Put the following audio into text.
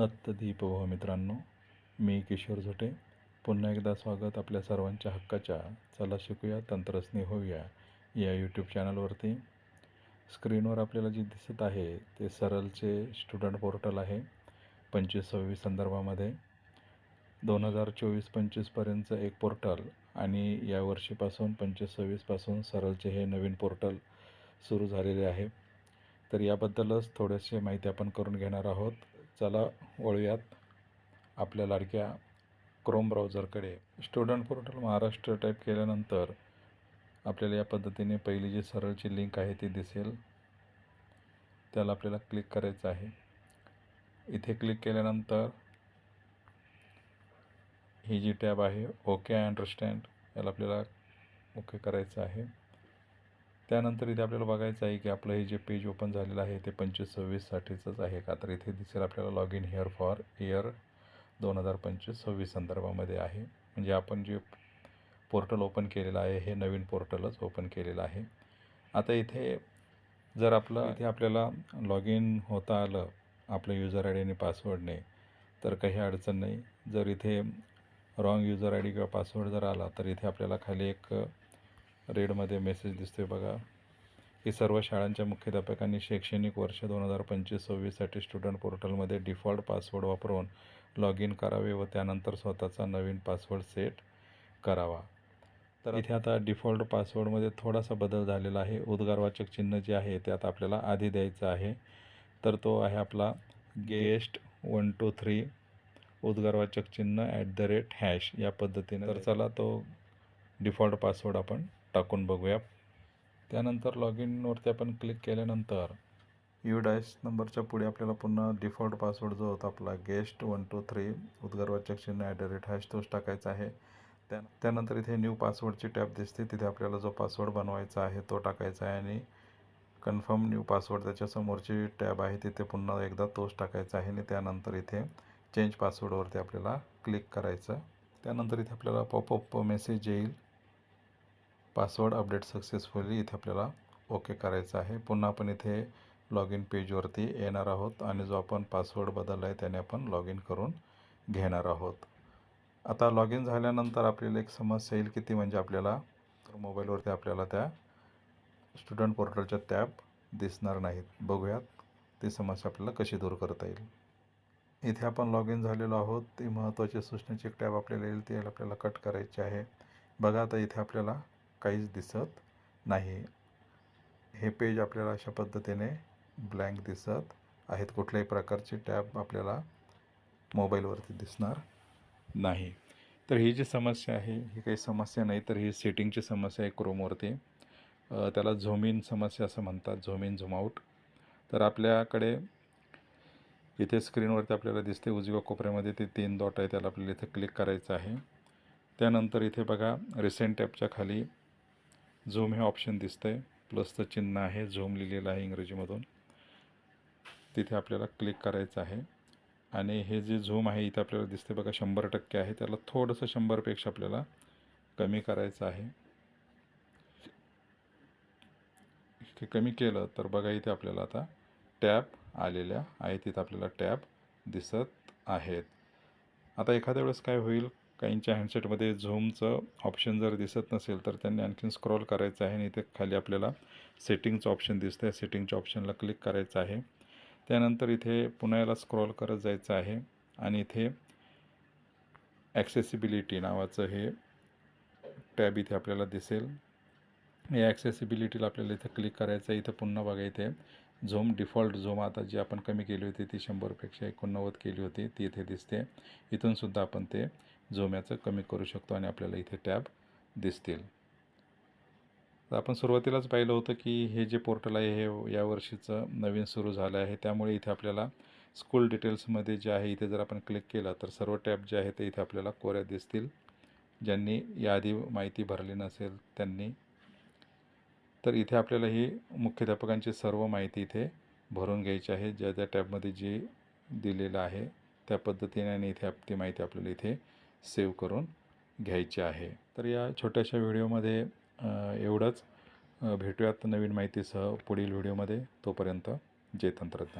दीपो मित्रांनो मी किशोर झोटे. पुन्हा एकदा स्वागत आपल्या सर्वांच्या हक्काच्या चला शिकूया तंत्रस्ने होऊया या यूट्यूब चॅनलवरती स्क्रीनवर आपल्याला जे दिसत आहे ते सरलचे स्टुडंट पोर्टल आहे पंचवीस सव्वीस संदर्भामध्ये. दोन हजार चोवीस पंचवीसपर्यंतचं एक पोर्टल आणि या वर्षीपासून पंचवीस सव्वीसपासून सरलचे हे नवीन पोर्टल सुरू झालेले आहे. तर याबद्दलच थोडेसे माहिती आपण करून घेणार आहोत. चला वळूयात आपल्या लाडक्या क्रोम ब्राउझरकडे. स्टुडंट पोर्टल महाराष्ट्र टाईप केल्यानंतर आपल्याला या पद्धतीने पहिली जी सरळची लिंक आहे ती दिसेल. त्याला आपल्याला क्लिक करायचं आहे. इथे क्लिक केल्यानंतर ही जी टॅब आहे ओके आय अंडरस्टँड याला आपल्याला ओके करायचं आहे. त्यानंतर इथे आपल्याला बघायचं आहे की आपलं हे जे पेज ओपन झालेलं आहे ते पंचवीस सव्वीससाठीचंच आहे का? तर इथे दिसेल आपल्याला log in here for year दोन हजार पंचवीस सव्वीस संदर्भामध्ये आहे. म्हणजे आपण जे पोर्टल ओपन केलेलं आहे हे नवीन पोर्टलच ओपन केलेलं आहे. आता इथे जर आपलं इथे आपल्याला लॉग इन होता आलं आपलं युजर आय डी आणि पासवर्डने तर काही अडचण नाही. जर इथे रॉंग युजर आय डी किंवा पासवर्ड जर आला तर इथे आपल्याला खाली एक रेडमध्ये मेसेज दिसतोय बघा. की सर्व शाळांच्या मुख्याध्यापकांनी शैक्षणिक वर्ष दोन हजार पंचवीस सव्वीससाठी स्टुडंट पोर्टलमध्ये डिफॉल्ट पासवर्ड वापरून लॉग इन करावे व त्यानंतर स्वतःचा नवीन पासवर्ड सेट करावा. तर इथे आता डिफॉल्ट पासवर्डमध्ये थोडासा बदल झालेला आहे. उद्गारवाचक चिन्ह जे आहे ते आता आपल्याला आधी द्यायचं आहे. तर तो आहे आपला गेस्ट वन टू थ्री उद्गारवाचक चिन्ह ॲट द रेट हॅश या पद्धतीने. तर चला तो डिफॉल्ट पासवर्ड आपण टाकून बघूया. त्यानंतर लॉग इनवरती आपण क्लिक केल्यानंतर यू डॅश नंबरच्या पुढे आपल्याला पुन्हा डिफॉल्ट पासवर्ड जो होता आपला गेस्ट वन टू थ्री उद्गारवाचक चिन्ह ॲट द रेट हॅश तोच टाकायचा आहे. त्या त्यानंतर इथे न्यू पासवर्डची टॅब दिसते. तिथे आपल्याला जो पासवर्ड बनवायचा आहे तो टाकायचा आहे आणि कन्फर्म न्यू पासवर्ड त्याच्यासमोरची टॅब आहे तिथे पुन्हा एकदा तोच टाकायचा आहे आणि त्यानंतर इथे चेंज पासवर्डवरती आपल्याला क्लिक करायचं त्यानंतर इथे आपल्याला पॉपअप मेसेज येईल. पासवर्ड अपडेट सक्सेसफुली इथे आपल्याला ओके करायचं आहे. पुन्हा आपण इथे लॉग इन पेजवरती येणार आहोत आणि जो आपण पासवर्ड बदलला आहे त्याने आपण लॉग इन करून घेणार आहोत. आता लॉग इन झाल्यानंतर आपल्याला एक समस्या येईल की ती म्हणजे आपल्याला मोबाईलवरती आपल्याला त्या स्टुडंट पोर्टलच्या टॅब दिसणार नाहीत. बघूयात ती समस्या आपल्याला कशी दूर करता येईल. इथे आपण लॉग इन झालेलो आहोत. ती महत्त्वाची सूचनेची एक टॅब आपल्याला येईल. ती आपल्याला कट करायची आहे. बघा आता इथे आपल्याला काहीच दिसत नाही. हे पेज आपल्याला अशा पद्धतीने ब्लँक दिसत आहेत. कुठल्याही प्रकारची टॅब आपल्याला मोबाईलवरती दिसणार नाही. तर ही जी समस्या आहे ही काही समस्या नाही तर ही सेटिंगची समस्या आहे क्रोमवरती. त्याला झोम इन समस्या असं म्हणतात झोम इन झूम आऊट तर आपल्याकडे इथे स्क्रीनवरती आपल्याला दिसते उजव्या कोपऱ्यामध्ये ते तीन डॉट आहे त्याला आपल्याला इथे क्लिक करायचं आहे. त्यानंतर इथे बघा रिसेंट टॅबच्या खाली झूम हे ऑप्शन दिसतं आहे प्लसचं चिन्ह आहे झूम लिहिलेलं आहे इंग्रजीमधून. तिथे आपल्याला क्लिक करायचं आहे. आणि हे जे झूम आहे इथे आपल्याला दिसते बघा शंभर टक्के आहे. त्याला थोडंसं शंभरपेक्षा आपल्याला कमी करायचं आहे. हे कमी केलं तर बघा इथे आपल्याला आता टॅब आलेल्या आहेत. तिथं आपल्याला टॅब दिसत आहेत. आता एखाद्या वेळेस काय होईल? काहींच्या हँडसेटमध्ये झूमचं ऑप्शन जर दिसत नसेल तर त्यांनी आणखीन स्क्रॉल करायचं आहे आणि इथे खाली आपल्याला सेटिंगचं ऑप्शन दिसतं आहे सेटिंगच्या ऑप्शनला क्लिक करायचं आहे. त्यानंतर इथे पुन्हा याला स्क्रॉल करत जायचं आहे आणि इथे ॲक्सेसिबिलिटी नावाचं हे टॅब इथे आपल्याला दिसेल. या ॲक्सेसिबिलिटीला आपल्याला इथे क्लिक करायचं आहे. इथं पुन्हा बघा इथे झूम डिफॉल्ट झोम आता जी आपण कमी केली होती ती शंभरपेक्षा एकोणनव्वद केली होती ती इथे दिसते. इथूनसुद्धा आपण ते झोम्याचं कमी करू शकतो आणि आपल्याला इथे टॅब दिसतील. तर आपण सुरुवातीलाच पाहिलं होतं की हे जे पोर्टल आहे हे यावर्षीचं नवीन सुरू झालं आहे. त्यामुळे इथे आपल्याला स्कूल डिटेल्समध्ये जे आहे इथे जर आपण क्लिक केलं तर सर्व टॅब जे आहे ते इथे आपल्याला कोऱ्या दिसतील. ज्यांनी याआधी माहिती भरली नसेल त्यांनी. तर इथे आपल्याला ही मुख्याध्यापकांची सर्व माहिती इथे भरून घ्यायची आहे. ज्या ज्या टॅबमध्ये जी दिलेलं आहे त्या पद्धतीने आणि इथे ती माहिती आपल्याला इथे सेव्ह करून घ्यायची आहे. तर या छोट्याशा व्हिडिओमध्ये एवढंच. भेटूयात नवीन माहितीसह पुढील व्हिडिओमध्ये. तोपर्यंत जय तंत्रज्ञान.